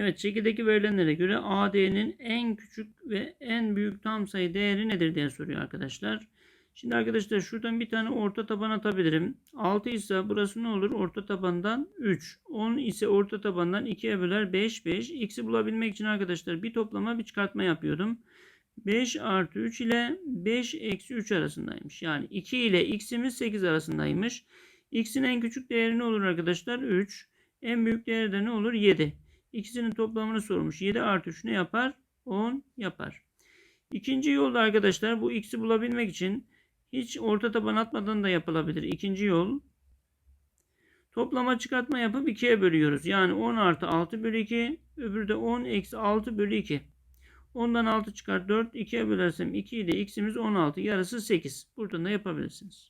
Evet şekildeki verilenlere göre AD'nin en küçük ve en büyük tam sayı değeri nedir diye soruyor arkadaşlar. Şimdi arkadaşlar şuradan bir tane orta taban atabilirim. 6 ise burası ne olur? Orta tabandan 3. 10 ise orta tabandan 2'ye böler 5 5. X'i bulabilmek için arkadaşlar bir toplama bir çıkartma yapıyordum. 5 artı 3 ile 5 eksi 3 arasındaymış. Yani 2 ile x'imiz 8 arasındaymış. X'in en küçük değeri ne olur arkadaşlar? 3. En büyük değeri de ne olur? 7. İkisinin toplamını sormuş. 7 artı 3 ne yapar? 10 yapar. İkinci yolda arkadaşlar bu x'i bulabilmek için hiç orta taban atmadan da yapılabilir. İkinci yol toplama çıkartma yapıp 2'ye bölüyoruz. Yani 10 artı 6 bölü 2 öbürü de 10 eksi 6 bölü 2. 10'dan 6 çıkar 4. 2'ye bölersem 2 ile x'imiz 16. Yarısı 8. Buradan da yapabilirsiniz.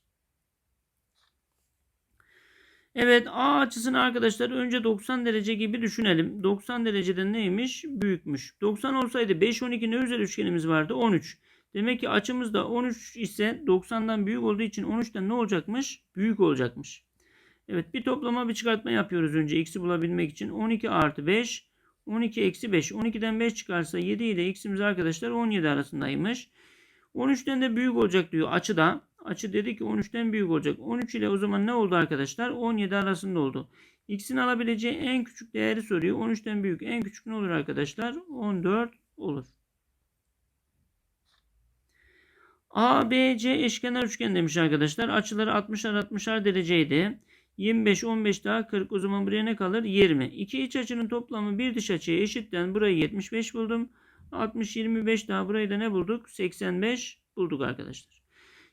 Evet A açısını arkadaşlar önce 90 derece gibi düşünelim. 90 derecede neymiş? Büyükmüş. 90 olsaydı 5 12 ne özel üçgenimiz vardı? 13. Demek ki açımız da 13 ise 90'dan büyük olduğu için 13'ten ne olacakmış? Büyük olacakmış. Evet bir toplama bir çıkartma yapıyoruz önce x'i bulabilmek için. 12 artı 5 12 eksi 5. 12'den 5 çıkarsa 7 ile x'imiz arkadaşlar 17 arasındaymış. 13'ten de büyük olacak diyor açıda. Açı dedi ki 13'ten büyük olacak. 13 ile o zaman ne oldu arkadaşlar? 17 arasında oldu. X'in alabileceği en küçük değeri soruyor. 13'ten büyük en küçük ne olur arkadaşlar? 14 olur. A, B, C eşkenar üçgen demiş arkadaşlar. Açıları 60'ar 60'ar dereceydi. 25, 15 daha 40. O zaman buraya ne kalır? 20. İki iç açının toplamı bir dış açıya eşitten burayı 75 buldum. 60, 25 daha burayı da ne bulduk? 85 bulduk arkadaşlar.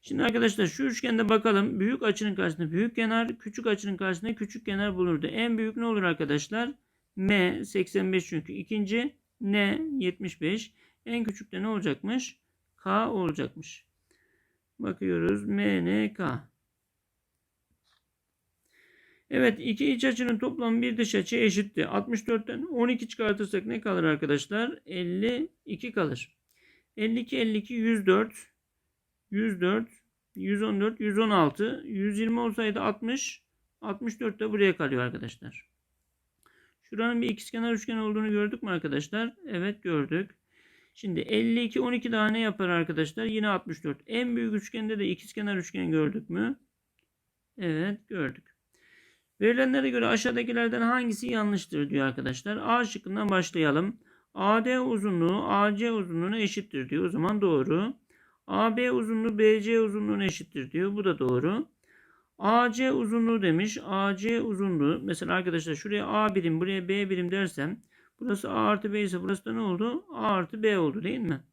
Şimdi arkadaşlar şu üçgende bakalım. Büyük açının karşısında büyük kenar, küçük açının karşısında küçük kenar bulurdu. En büyük ne olur arkadaşlar? M 85 çünkü. ikinci N 75. En küçük de ne olacakmış? K olacakmış. Bakıyoruz. M, N, K. Evet iki iç açının toplamı bir dış açı eşitti. 64'ten 12 çıkartırsak ne kalır arkadaşlar? 52 kalır. 52, 52, 104. 104, 114, 116, 120 olsaydı 60, 64 de buraya kalıyor arkadaşlar. Şuranın bir ikizkenar üçgen olduğunu gördük mü arkadaşlar? Evet gördük. Şimdi 52, 12 daha ne yapar arkadaşlar? Yine 64. En büyük üçgende de ikizkenar üçgen gördük mü? Evet gördük. Verilenlere göre aşağıdakilerden hangisi yanlıştır diyor arkadaşlar. A şıkkından başlayalım. AD uzunluğu AC uzunluğuna eşittir diyor. O zaman doğru. AB uzunluğu BC uzunluğuna eşittir diyor. Bu da doğru. AC uzunluğu demiş. AC uzunluğu. Mesela arkadaşlar şuraya A birim buraya B birim dersem burası A artı B ise burası da ne oldu? A artı B oldu değil mi?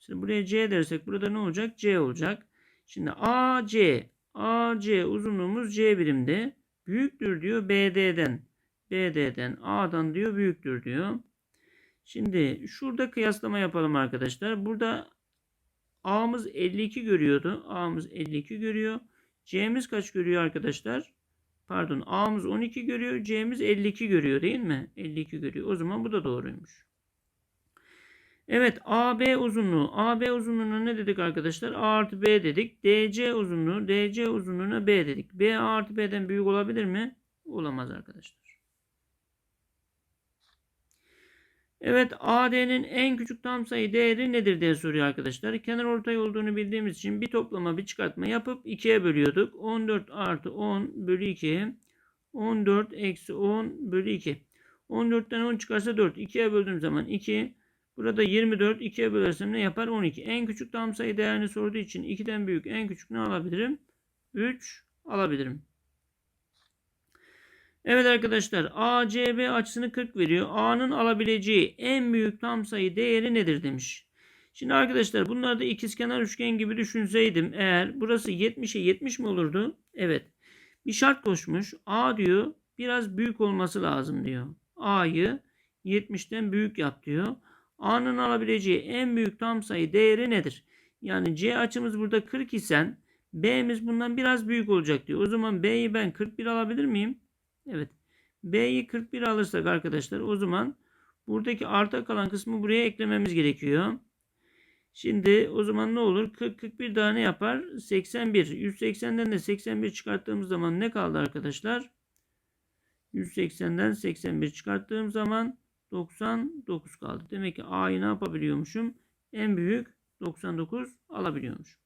Şimdi buraya C dersek burada ne olacak? C olacak. Şimdi AC AC uzunluğumuz C birimde. Büyüktür diyor BD'den. BD'den A'dan diyor büyüktür diyor. Şimdi şurada kıyaslama yapalım arkadaşlar. Burada A'mız 52 görüyordu. A'mız 52 görüyor. C'miz kaç görüyor arkadaşlar? Pardon A'mız 12 görüyor. C'miz 52 görüyor değil mi? 52 görüyor. O zaman bu da doğruymuş. Evet AB uzunluğu. AB uzunluğuna ne dedik arkadaşlar? A artı B dedik. DC uzunluğu. DC uzunluğuna B dedik. B A artı B'den büyük olabilir mi? Olamaz arkadaşlar. Evet AD'nin en küçük tam sayı değeri nedir diye soruyor arkadaşlar. Kenar ortay olduğunu bildiğimiz için bir toplama bir çıkartma yapıp 2'ye bölüyorduk. 14 artı 10 bölü 2. 14 eksi 10 bölü 2. 14'ten 10 çıkarsa 4. 2'ye böldüğüm zaman 2. Burada 24 2'ye bölersem ne yapar? 12. En küçük tam sayı değerini sorduğu için 2'den büyük en küçük ne alabilirim? 3 alabilirim. Evet arkadaşlar ACB açısını 40 veriyor. A'nın alabileceği en büyük tam sayı değeri nedir demiş. Şimdi arkadaşlar bunları da ikizkenar üçgen gibi düşünseydim eğer burası 70'e 70 mi olurdu? Evet. Bir şart koşmuş. A diyor biraz büyük olması lazım diyor. A'yı 70'ten büyük yap diyor. A'nın alabileceği en büyük tam sayı değeri nedir? Yani C açımız burada 40 isen B'miz bundan biraz büyük olacak diyor. O zaman B'yi ben 41 alabilir miyim? Evet. B'yi 41 alırsak arkadaşlar o zaman buradaki arta kalan kısmı buraya eklememiz gerekiyor. Şimdi o zaman ne olur? 40 41 daha ne yapar? 81. 180'den de 81 çıkarttığımız zaman ne kaldı arkadaşlar? 180'den 81 çıkarttığım zaman 99 kaldı. Demek ki A'yı ne yapabiliyormuşum? En büyük 99 alabiliyormuşum.